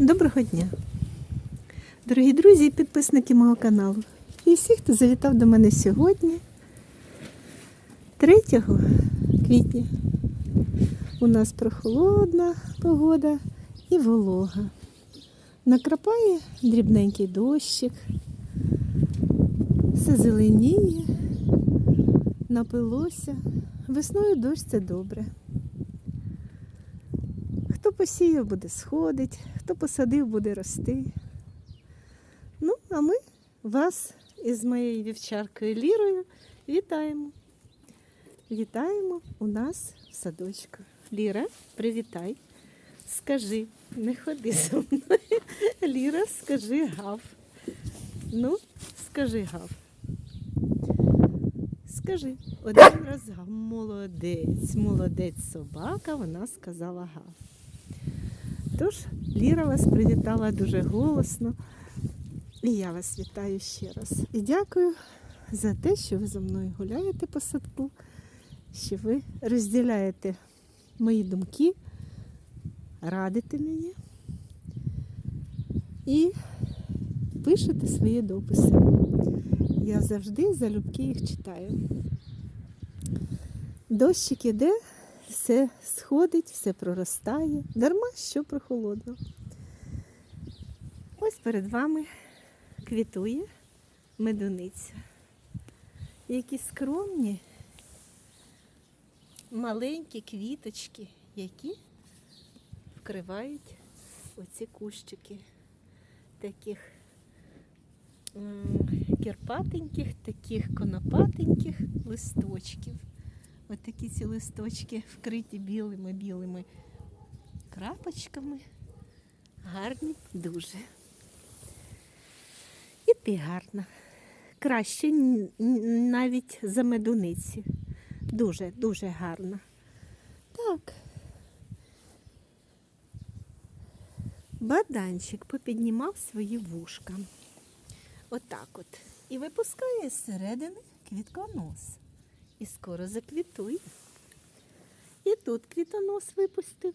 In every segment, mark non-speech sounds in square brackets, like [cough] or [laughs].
Доброго дня, дорогі друзі і підписники мого каналу. І всі, хто завітав до мене сьогодні, 3 квітня. У нас прохолодна погода і волога. Накрапає дрібненький дощик, все зеленіє, напилося. Весною дощ це добре. Посіяв, буде сходить, хто посадив, буде рости. Ну, а ми вас із моєю вівчаркою Лірою вітаємо. Вітаємо у нас в садочку. Ліра, привітай. Скажи, не ходи за мною. Ліра, скажи гав. Ну, скажи гав. Скажи, один раз гав. Молодець, молодець собака, вона сказала гав. Тож Ліра вас привітала дуже голосно. І я вас вітаю ще раз. І дякую за те, що ви за мною гуляєте по садку, що ви розділяєте мої думки, радите мені і пишете свої дописи. Я завжди залюбки їх читаю. Дощик іде, все сходить, все проростає, дарма що прохолодно. Ось перед вами квітує медуниця. Які скромні маленькі квіточки, які вкривають оці кущики таких кірпатеньких, таких конопатеньких листочків. Ось такі ці листочки вкриті білими-білими крапочками. Гарні дуже. І ти гарна. Краще навіть за медуниці. Дуже, дуже гарна. Так. Баданчик попіднімав свої вушка. Отак от. І випускає зсередини квітконос. І скоро заквітує. І тут квітонос випустив.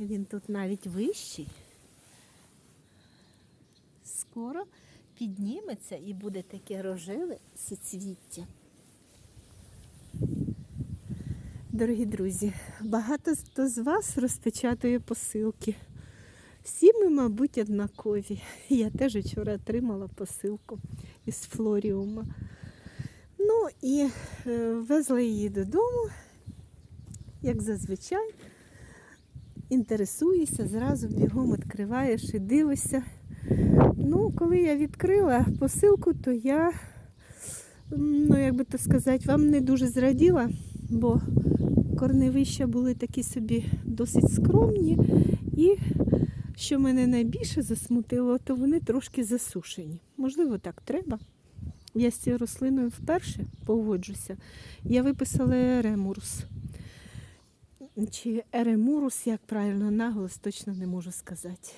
Він тут навіть вищий. Скоро підніметься і буде таке рожеве суцвіття. Дорогі друзі, багато хто з вас розпечатує посилки. Всі ми, мабуть, однакові. Я теж вчора отримала посилку із Флоріума. Ну і е, везла її додому, як зазвичай. Інтересуєшся, зразу бігом відкриваєш і дивишся. Ну, коли я відкрила посилку, то я, ну як би то сказати, вам не дуже зраділа, бо корневища були такі собі досить скромні. І що мене найбільше засмутило, то вони трошки засушені. Можливо, так треба. Я з цією рослиною вперше погоджуся. Я виписала еремурус. Чи еремурус, як правильно наголос, точно не можу сказати.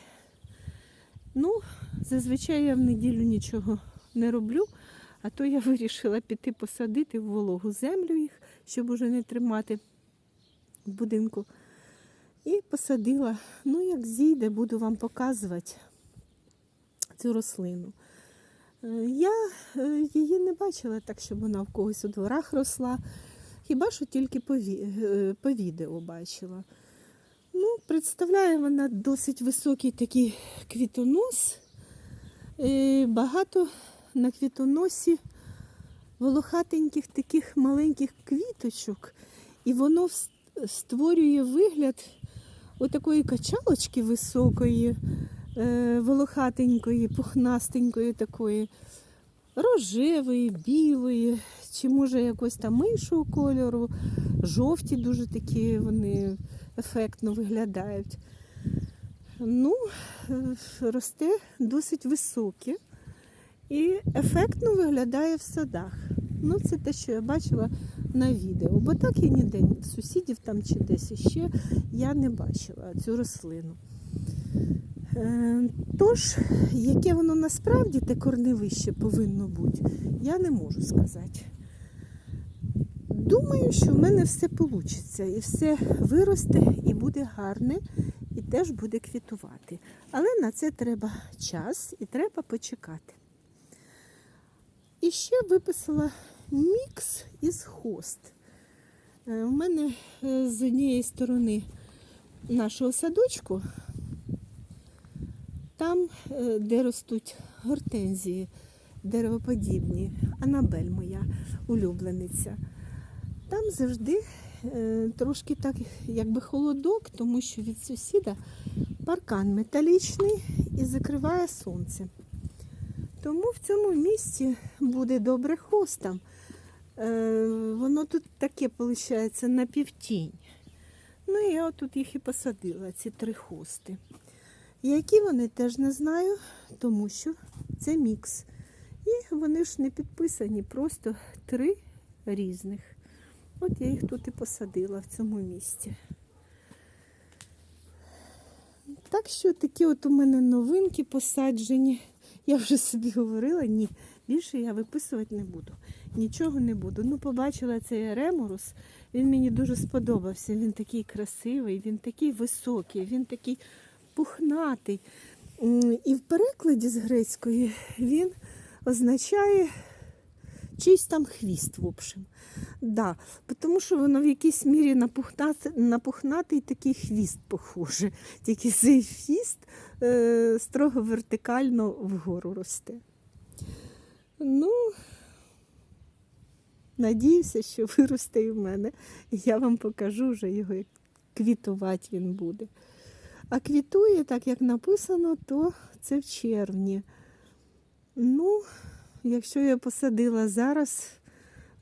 Ну, зазвичай я в неділю нічого не роблю, а то я [laughs] вирішила піти посадити в вологу землю їх, щоб уже не тримати в будинку. І посадила. Ну, як зійде, буду вам показувати цю рослину. Я е, її не бачила так, щоб вона в когось у дворах росла. Хіба що тільки по, е, по відео бачила. Ну, представляє вона досить високий такий квітонос. Е, Багато на квітоносі волохатеньких таких маленьких квіточок. І воно створює вигляд отакої качалочки високої, волохатенької, пухнастенької такої, рожевої, білої, чи може якось там іншого кольору, жовті дуже такі вони ефектно виглядають. Ну, е, росте досить високе і ефектно виглядає в садах. Ну, це те, що я бачила на відео. Бо так я ніде сусідів там чи десь іще я не бачила цю рослину. Е, Тож, яке воно насправді те корневище повинно бути, я не можу сказати. Думаю, що в мене все вийде і все виросте і буде гарне, і теж буде квітувати. Але на це треба час і треба почекати. І ще виписала мікс із хост. Е, У мене е, з однієї сторони нашого садочку, там, е, де ростуть гортензії, деревоподібні, Анабель моя улюблениця. Там завжди е, трошки так, якби холодок, тому що від сусіда паркан металічний і закриває сонце. Тому в цьому місці буде добре хостам. Е, воно тут таке, виходить, на півтінь. Ну я тут їх і посадила, ці три хости. Які вони теж не знаю, тому що це мікс. І вони ж не підписані, просто три різних. От я їх тут і посадила в цьому місці. Так що такі от у мене новинки посаджені. Я вже собі говорила, ні, більше я виписувати не буду. Нічого не буду. Ну, побачила цей реморус, він мені дуже сподобався. Він такий красивий, він такий високий, він такий пухнатий. І в перекладі з грецької він означає чийсь там хвіст, в общем. Да, тому що воно в якійсь мірі на пухнатий, на пухнатий такий хвіст похоже. Тільки цей хвіст е, строго вертикально вгору росте. Ну, надіюся, що виросте і в мене. Я вам покажу вже його, як квітувати він буде. А квітує, так як написано, то це в червні. Ну, якщо я посадила зараз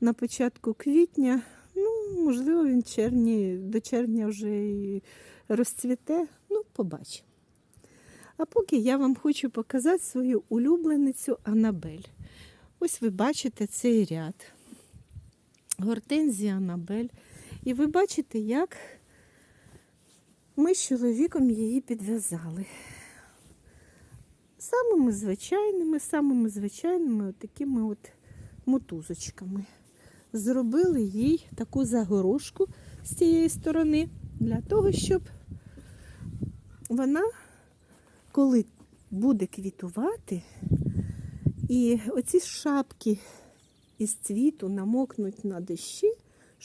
на початку квітня, ну, можливо, він червні, до червня вже і розцвіте. Ну, побачимо. А поки я вам хочу показати свою улюбленицю Анабель. Ось ви бачите цей ряд. Гортензія Анабель. І ви бачите, як ми з чоловіком її підв'язали. Самими звичайними, самими звичайними от такими от мотузочками. Зробили їй таку загорожку з цієї сторони для того, щоб вона, коли буде квітувати, і оці шапки із цвіту намокнуть на дощі,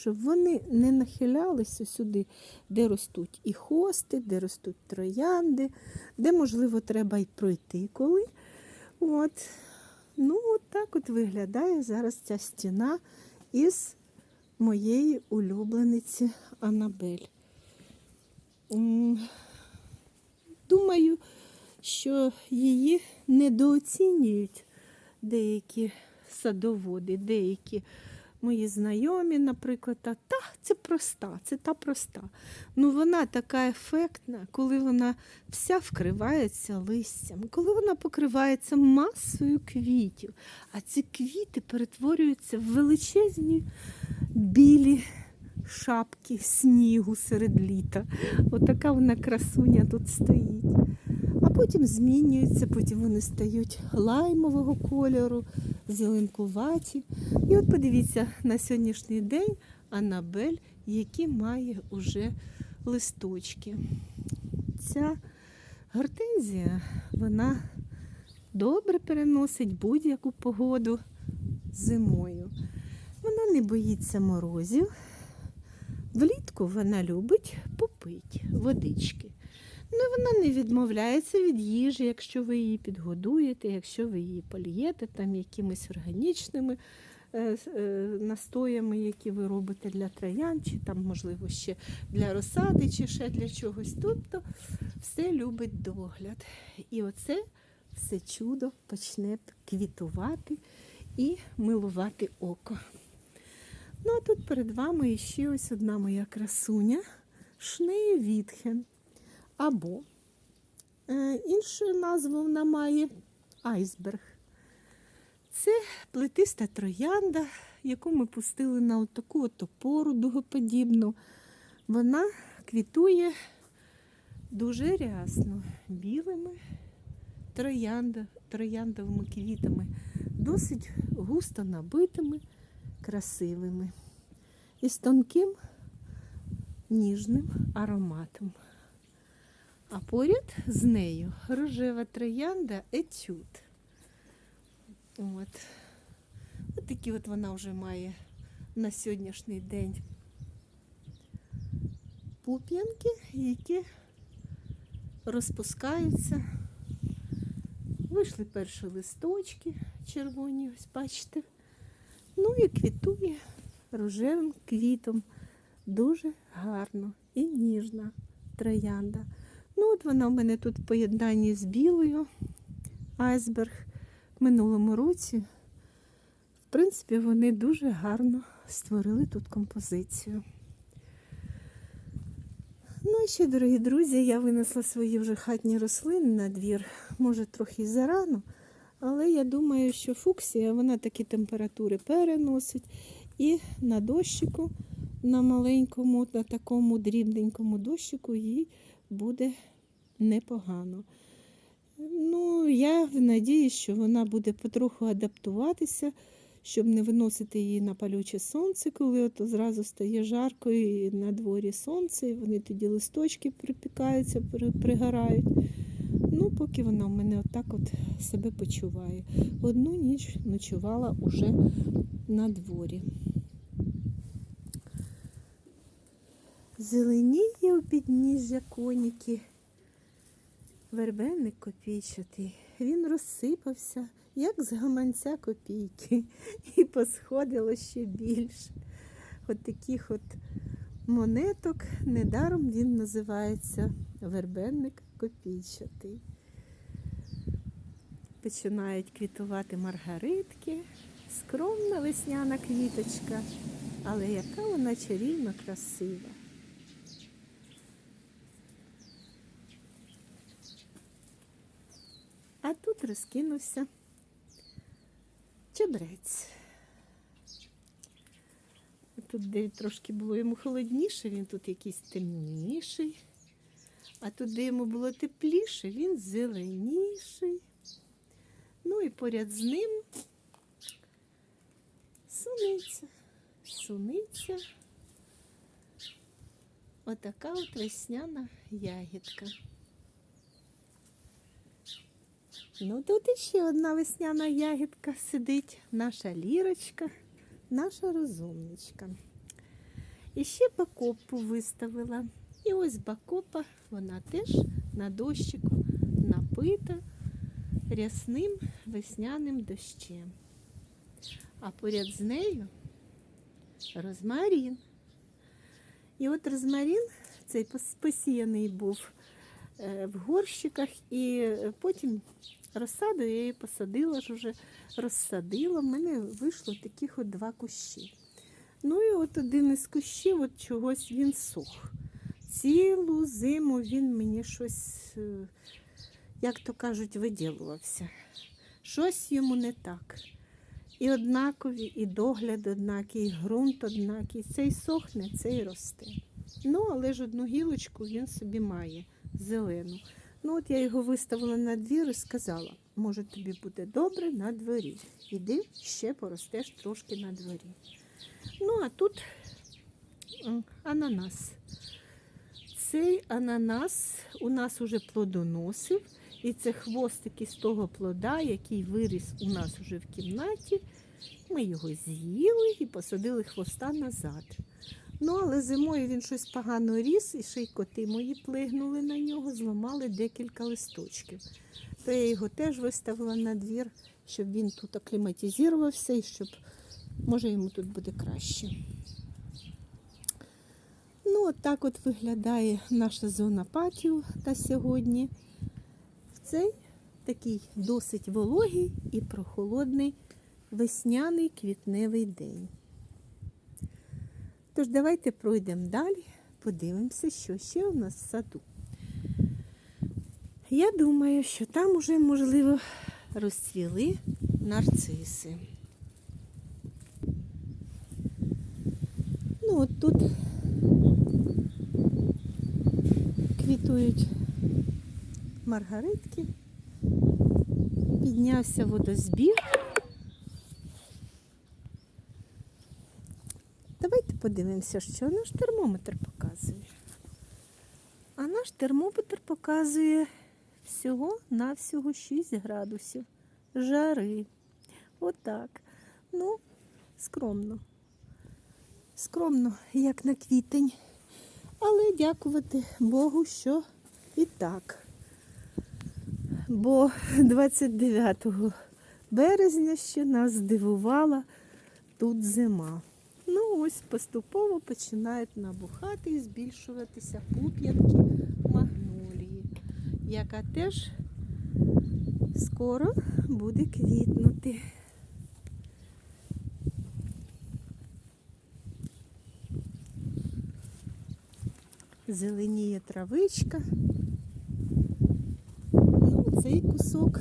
щоб вони не нахилялися сюди, де ростуть і хости, де ростуть троянди, де, можливо, треба й пройти коли. От. Ну, от так от виглядає зараз ця стіна із моєї улюблениці Анабель. Думаю, що її недооцінюють деякі садоводи, деякі мої знайомі, наприклад, та, та це проста, це та проста. Ну вона така ефектна, коли вона вся вкривається листям, коли вона покривається масою квітів, а ці квіти перетворюються в величезні білі шапки снігу серед літа. Отака вона красуня тут стоїть. А потім змінюються, потім вони стають лаймового кольору, зеленкуваті. І от подивіться на сьогоднішній день Анабель, які має уже листочки. Ця гортензія, вона добре переносить будь-яку погоду зимою. Вона не боїться морозів. Влітку вона любить попити водички. Ну, вона не відмовляється від їжі, якщо ви її підгодуєте, якщо ви її полієте там якимись органічними е, е, настоями, які ви робите для троян, чи там, можливо, ще для розсади, чи ще для чогось. Тобто все любить догляд. І оце все чудо почне квітувати і милувати око. Ну, а тут перед вами ще ось одна моя красуня Шнеє Вітхен. Або е, іншу назву вона має айсберг. Це плетиста троянда, яку ми пустили на таку от опору дугоподібну. Вона квітує дуже рясно білими троянда, трояндовими квітами, досить густо набитими, красивими і з тонким ніжним ароматом. А поряд з нею рожева троянда етюд. От. От такі от вона вже має на сьогоднішній день пуп'янки, які розпускаються. Вийшли перші листочки червоні, ось бачите. Ну і квітує рожевим квітом. Дуже гарно і ніжна троянда. Ну, от вона в мене тут в поєднанні з білою айсберг в минулому році. В принципі, вони дуже гарно створили тут композицію. Ну і ще, дорогі друзі, я винесла свої вже хатні рослини на двір. Може, трохи зарано, але я думаю, що фуксія вона такі температури переносить. І на дощику, на маленькому, на такому дрібненькому дощику їй буде непогано. Ну, я в надії, що вона буде потроху адаптуватися, щоб не виносити її на палюче сонце, коли от зразу стає жарко і на дворі сонце, і вони тоді листочки припікаються, пригорають. Ну, поки вона в мене отак от себе почуває. Одну ніч ночувала уже на дворі. Зеленіє у підніжжя коніки. Вербенник копійчатий. Він розсипався, як з гаманця копійки, [laughs] і посходило ще більше. От таких от монеток недаром він називається вербенник копійчатий. Починають квітувати маргаритки, скромна весняна квіточка, але яка вона чарівно красива. А тут розкинувся чебрець. Тут, де трошки було йому холодніше, він тут якийсь темніший. А тут, де йому було тепліше, він зеленіший. Ну і поряд з ним суниця. Суниця. Отака от весняна ягідка. Ну, тут іще одна весняна ягідка сидить, наша лірочка, наша розумничка. І ще бакопу виставила. І ось бакопа, вона теж на дощику напита рясним весняним дощем. А поряд з нею розмарін. І от розмарін цей посіяний був е, в горщиках, і потім розсаду я її посадила ж уже, розсадила. В мене вийшло таких от два кущі. Ну і от один із кущів, от чогось він сух. Цілу зиму він мені щось, е, як то кажуть, виділувався. Щось йому не так. І однакові, і догляд однакий, і ґрунт однакий. Цей сохне, цей росте. Ну, але ж одну гілочку він собі має зелену. Ну, от я його виставила на двір і сказала, може тобі буде добре на дворі. Іди ще поростеш трошки на дворі. Ну, а тут ананас. Цей ананас у нас уже плодоносив, і це хвостики з того плода, який виріс у нас вже в кімнаті. Ми його з'їли і посадили хвоста назад. Ну, але зимою він щось погано ріс, і ще й коти мої плигнули на нього, зламали декілька листочків. То я його теж виставила на двір, щоб він тут акліматизувався і щоб, може, йому тут буде краще. Ну, от так от виглядає наша зона патіо на сьогодні. В цей такий досить вологий і прохолодний весняний квітневий день. Тож давайте пройдемо далі, подивимося, що ще у нас в саду. Я думаю, що там уже, можливо, розцвіли нарциси. Ну, от тут квітують маргаритки, піднявся водозбір. Давайте подивимося, що наш термометр показує. А наш термометр показує всього на всього 6 градусів жари. Отак. Ну, скромно. Скромно, як на квітень. Але дякувати Богу, що і так. Бо 29 березня ще нас здивувала тут зима. Ось поступово починають набухати і збільшуватися пуп'янки магнолії, яка теж скоро буде квітнути. Зеленіє травичка. Ну, цей кусок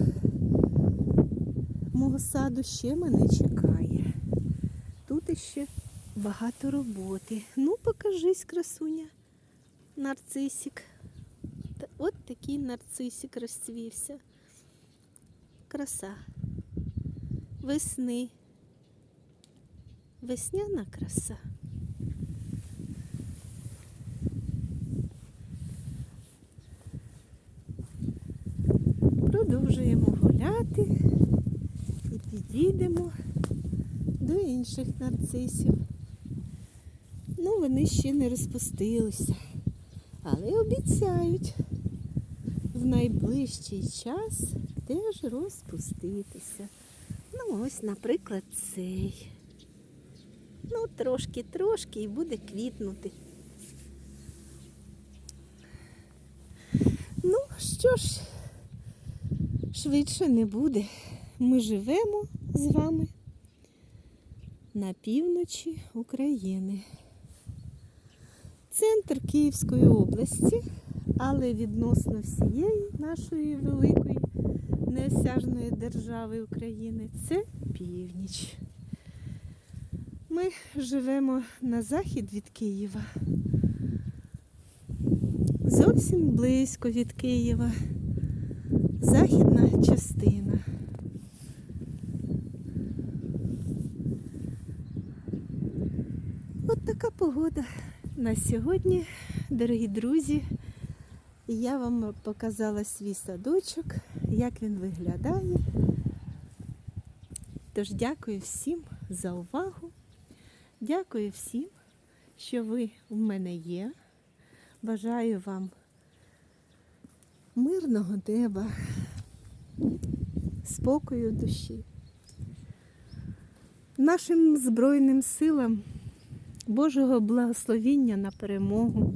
мого саду ще мене чекає. Тут іще багато роботи. Ну, покажись, красуня. Нарцисик. От такий нарцисик розцвівся. Краса. Весни. Весняна краса. Продовжуємо гуляти і підійдемо до інших нарцисів. Вони ще не розпустилися, але обіцяють в найближчий час теж розпуститися. Ну, ось, наприклад, цей. Ну, трошки-трошки і буде квітнути. Ну, що ж, швидше не буде. Ми живемо з вами на півночі України. Центр Київської області, але відносно всієї нашої великої неосяжної держави України це північ. Ми живемо на захід від Києва. Зовсім близько від Києва. Західна частина. От така погода на сьогодні, дорогі друзі. Я вам показала свій садочок, як він виглядає. Тож дякую всім за увагу. Дякую всім, що ви в мене є. Бажаю вам мирного неба, спокою душі. Нашим Збройним силам Божого благословіння на перемогу.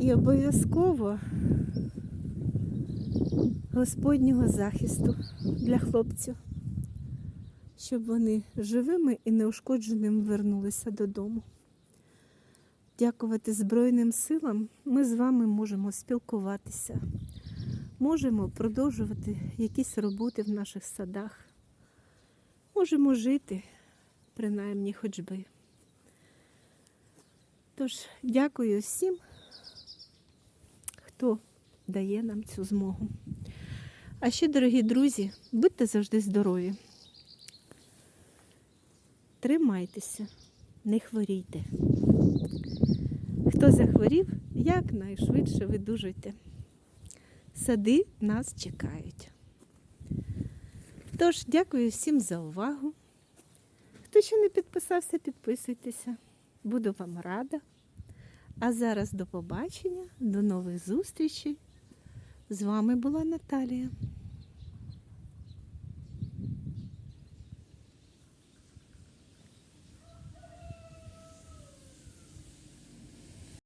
І обов'язково Господнього захисту для хлопців, щоб вони живими і неушкодженими вернулися додому. Дякувати Збройним силам ми з вами можемо спілкуватися, можемо продовжувати якісь роботи в наших садах, можемо жити, принаймні хоч би. Тож, дякую всім, хто дає нам цю змогу. А ще, дорогі друзі, будьте завжди здорові. Тримайтеся, не хворійте. Хто захворів, якнайшвидше видужуйте. Сади нас чекають. Тож, дякую всім за увагу. Хто ще не підписався, підписуйтеся. Буду вам рада. А зараз до побачення, до нових зустрічей. З вами була Наталія.